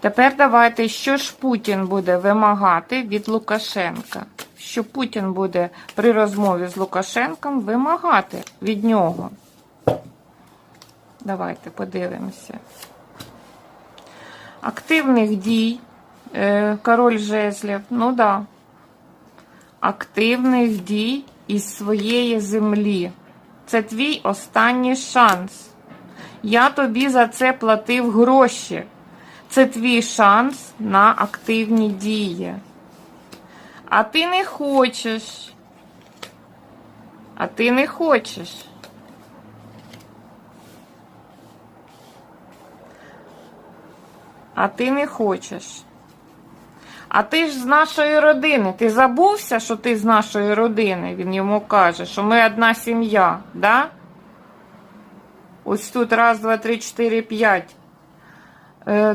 Тепер давайте, що ж Путін буде вимагати від Лукашенка? Що Путін буде при розмові з Лукашенком вимагати від нього? Давайте подивимося. Активних дій. Е, Король жезлів. Ну да. Активних дій із своєї землі. Це твій останній шанс. Я тобі за це платив гроші. Це твій шанс на активні дії. А ти не хочеш. А ти не хочеш. А ти не хочеш. А ти ж з нашої родини. Ти забувся, що ти з нашої родини? Він йому каже, що ми одна сім'я, да? Ось тут раз, два, три, чотири, п'ять. Е,